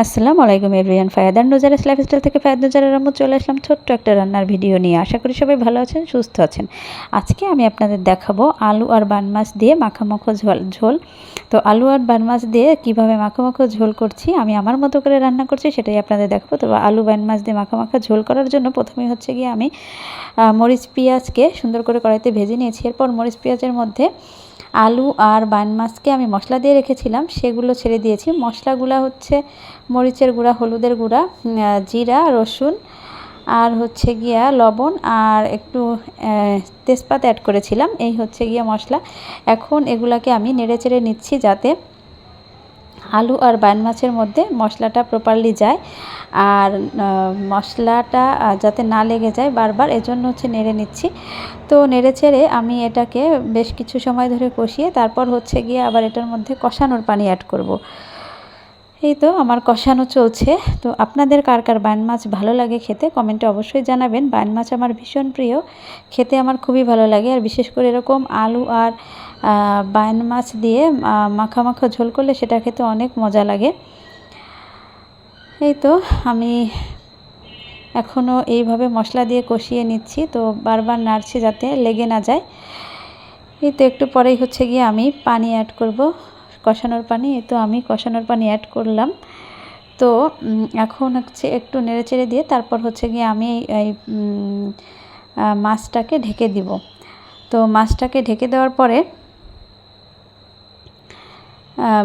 আসসালামু আলাইকুম everyone ফায়াদার নোজার lifestyle থেকে ফায়াদ নোজার রামু চলে আসলাম ছোট্ট একটা রান্নার ভিডিও নিয়ে। আশা করি সবাই ভালো আছেন, সুস্থ আছেন। আজকে আমি আপনাদের দেখাবো আলু আর বান মাছ দিয়ে মাখামাখো ঝোল ঝোল। তো আলু আর বান মাছ দিয়ে কীভাবে মাখামাখো ঝোল করছি, আমি আমার মতো করে রান্না করছি, সেটাই আপনাদের দেখাবো। তো আলু বান মাছ দিয়ে মাখামাখা ঝোল করার জন্য প্রথমেই হচ্ছে গিয়ে আমি মরিচ পেঁয়াজকে সুন্দর করে কড়াইতে ভেজে নিয়েছি। এরপর মরিচ পেঁয়াজের মধ্যে আলু আর বান মাছকে আমি মশলা দিয়ে রেখেছিলাম, সেগুলো ছেড়ে দিয়েছি। মশলাগুলো হচ্ছে মরিচের গুঁড়া, হলুদের গুঁড়া জিরা, রসুন আর হচ্ছে গিয়া লবণ আর একটু তেজপাত অ্যাড করেছিলাম। এই হচ্ছে গিয়া মশলা। এখন এগুলাকে আমি নেড়ে চেড়ে নিচ্ছি যাতে আলু আর বাইন মাছের মধ্যে মশলাটা প্রপারলি যায়। আর মশলাটা যাতে না লেগে যায় বারবার, এজন্য হচ্ছে নেড়ে নিচ্ছি। তো নেড়ে ছেড়ে আমি এটাকে বেশ কিছু সময় ধরে কষিয়ে তারপর হচ্ছে গিয়ে আবার এটার মধ্যে কষানোর পানি অ্যাড করব। এই তো আমার কষানো চলছে। তো আপনাদের কার কার বান মাছ ভালো লাগে খেতে কমেন্টে অবশ্যই জানাবেন। বান মাছ আমার ভীষণ প্রিয়। খেতে আমার খুবই ভালো লাগে। আর বিশেষ করে এরকম আলু আর বান মাছ দিয়ে মাখা মাখা ঝোল করলে সেটা খেতে অনেক মজা লাগে। এই তো আমি এখনও এইভাবে মশলা দিয়ে কষিয়ে নিচ্ছি, তো বারবার নাড়ছি যাতে লেগে না যায়। এই তো একটু পরেই হচ্ছে গিয়ে আমি পানি অ্যাড করব, কষানোর পানি। এই তো আমি কষানোর পানি অ্যাড করলাম। তো এখন হচ্ছে একটু নেড়ে চেড়ে দিয়ে তারপর হচ্ছে গিয়ে আমি এই মাছটাকে ঢেকে দিব। তো মাছটাকে ঢেকে দেওয়ার পরে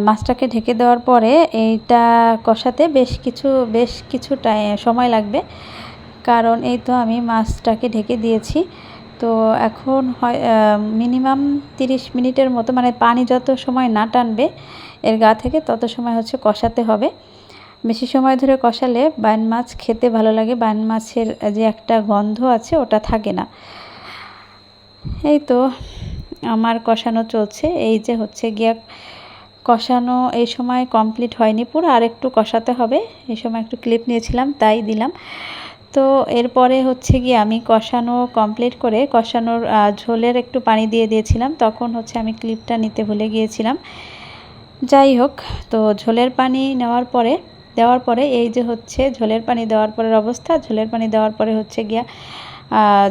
মাছটাকে ঢেকে দেওয়ার পরে এইটা কষাতে বেশ কিছু বেশ কিছু সময় লাগবে। কারণ এই তো আমি মাছটাকে ঢেকে দিয়েছি। তো এখন হয় মিনিমাম তিরিশ মিনিটের মতো মানে পানি যত সময় না টানবে এর গা থেকে, তত সময় হচ্ছে কষাতে হবে। বেশি সময় ধরে কষালে বান মাছ খেতে ভালো লাগে। বান মাছের যে একটা গন্ধ আছে, ওটা থাকে না। এই তো আমার কষানো চলছে। এই যে হচ্ছে গিয়া কষানো এই সময় কমপ্লিট হয়নি, পুরো আর একটু কষাতে হবে। এই সময় একটু ক্লিপ নিয়েছিলাম, তাই দিলাম। তো এরপরে হচ্ছে গিয়ে আমি কষানো কমপ্লিট করে কষানোর ঝোলের একটু পানি দিয়ে দিয়েছিলাম, তখন হচ্ছে আমি ক্লিপটা নিতে ভুলে গিয়েছিলাম। যাই হোক, তো ঝোলের পানি নেওয়ার পরে, দেওয়ার পরে এই যে হচ্ছে ঝোলের পানি দেওয়ার পরের অবস্থা, ঝোলের পানি দেওয়ার পরে হচ্ছে গিয়া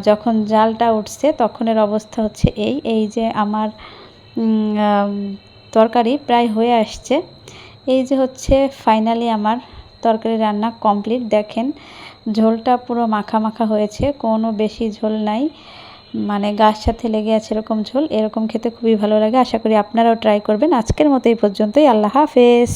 যখন জালটা উঠছে, তখনের অবস্থা হচ্ছে এই। এই যে আমার তরকারি প্রায় হয়ে আসছে। এই যে হচ্ছে ফাইনালি আমার তরকারি রান্না কমপ্লিট দেখেন, ঝোলটা পুরো মাখা মাখা হয়েছে, কোনো বেশি ঝোল নাই। মানে গাছ সাথে লেগে আছে এরকম ঝোল, এরকম খেতে খুবই ভালো লাগে। আশা করি আপনারাও ট্রাই করবেন। আজকের মতো এই পর্যন্তই। আল্লাহ হাফেজ।